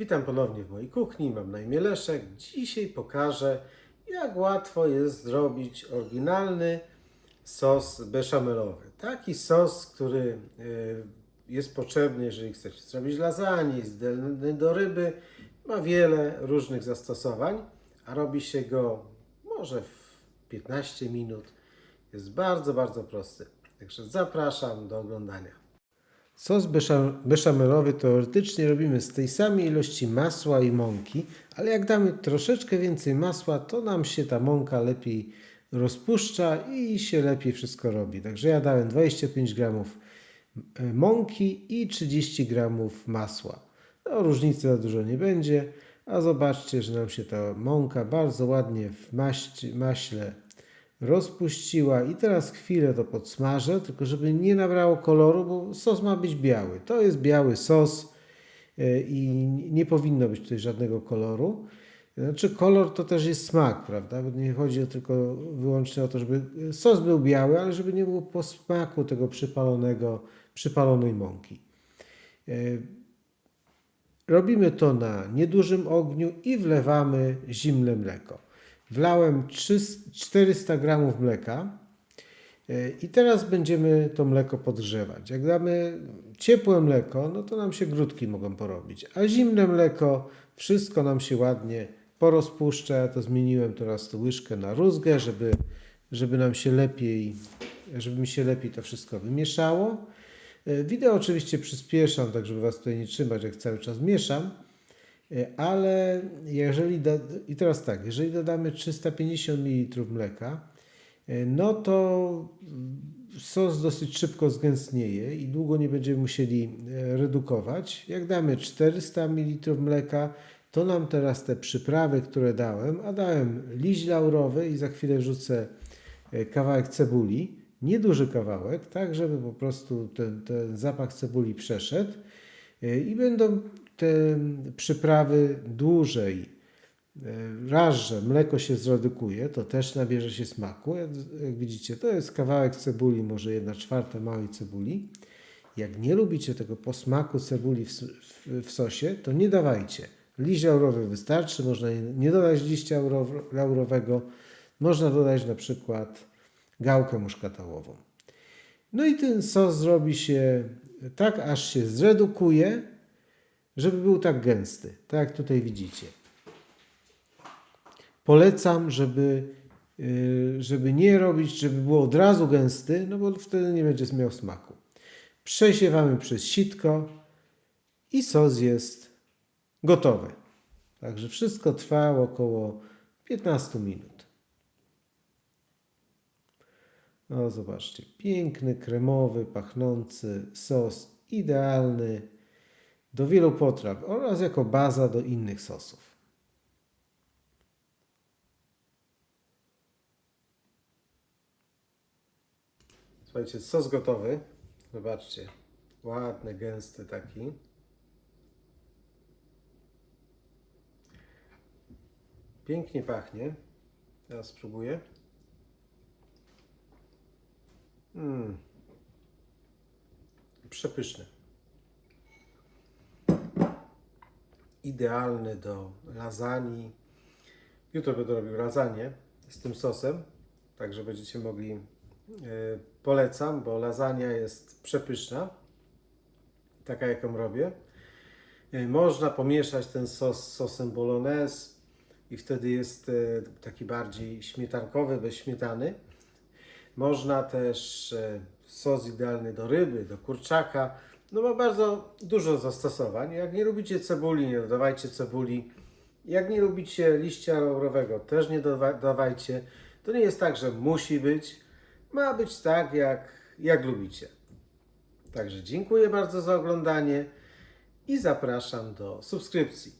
Witam ponownie w mojej kuchni, mam na imię Leszek. Dzisiaj pokażę, jak łatwo jest zrobić oryginalny sos beszamelowy. Taki sos, który e, jest potrzebny, jeżeli chcecie zrobić lasagne, idealny do ryby, ma wiele różnych zastosowań, a robi się go może w 15 minut. Jest bardzo, bardzo prosty. Także zapraszam do oglądania. Sos besza- beszamelowy teoretycznie robimy z tej samej ilości masła i mąki, ale jak damy troszeczkę więcej masła, to nam się ta mąka lepiej rozpuszcza i się lepiej wszystko robi. Także ja dałem 25 gramów e, mąki i 30 gramów masła. No, różnicy za dużo nie będzie, a zobaczcie, że nam się ta mąka bardzo ładnie w maści, maśle rozpuściła i teraz chwilę to podsmażę, tylko żeby nie nabrało koloru, bo sos ma być biały. To jest biały sos e, i nie powinno być tutaj żadnego koloru. Znaczy kolor to też jest smak, prawda? Bo nie chodzi tylko wyłącznie o to, żeby sos był biały, ale żeby nie było posmaku tego przypalonego, przypalonej mąki. E, Robimy to na niedużym ogniu i wlewamy zimne mleko. Wlałem 300 400 gramów mleka e, i teraz będziemy to mleko podgrzewać. Jak damy ciepłe mleko, no to nam się grudki mogą porobić, a zimne mleko wszystko nam się ładnie porozpuszcza. Ja to zmieniłem teraz tu łyżkę na rózgę, żeby, żeby nam się lepiej, żeby mi się lepiej to wszystko wymieszało. E, Wideo oczywiście przyspieszam, tak żeby Was tutaj nie trzymać, jak cały czas mieszam. E, Ale jeżeli, da, i teraz tak, jeżeli dodamy 350 ml mleka, e, no to sos dosyć szybko zgęstnieje i długo nie będziemy musieli e, redukować. Jak damy 400 ml mleka, to nam teraz te przyprawy, które dałem, a dałem liść laurowy i za chwilę wrzucę e, kawałek cebuli, nieduży kawałek, tak żeby po prostu ten, ten zapach cebuli przeszedł i będą te przyprawy dłużej. E, Raz, że mleko się zredukuje, to też nabierze się smaku. Jak, widzicie, to jest kawałek cebuli, może jedna czwarta małej cebuli. Jak nie lubicie tego posmaku cebuli w, w, w sosie, to nie dawajcie. Liść laurowy wystarczy, można nie- dodać liścia lauro- laurowego, można dodać na przykład gałkę muszkatałową. No i ten sos zrobi się tak, aż się zredukuje, żeby był tak gęsty, tak jak tutaj widzicie. Polecam, żeby, yy, żeby nie robić, żeby było od razu gęsty, no bo wtedy nie będzie miał smaku. Przesiewamy przez sitko i sos jest gotowy. Także wszystko trwa około 15 minut. O, zobaczcie, piękny, kremowy, pachnący sos, idealny do wielu potraw oraz jako baza do innych sosów. Słuchajcie, sos gotowy. Zobaczcie, ładny, gęsty taki. Pięknie pachnie. Teraz spróbuję. Mm. Przepyszny. Idealny do lasagne. Jutro będę robił lasagne z tym sosem, także będziecie mogli. e, polecam, bo lasagna jest przepyszna. Taka jaką robię. E, Można pomieszać ten sos z sosem bolognese i wtedy jest e, taki bardziej śmietankowy, bez śmietany. Można też sos idealny do ryby, do kurczaka. No ma bardzo dużo zastosowań. Jak nie lubicie cebuli, nie dodawajcie cebuli. Jak nie lubicie liścia laurowego, też nie dodawajcie. To nie jest tak, że musi być. Ma być tak, jak, jak lubicie. Także dziękuję bardzo za oglądanie i zapraszam do subskrypcji.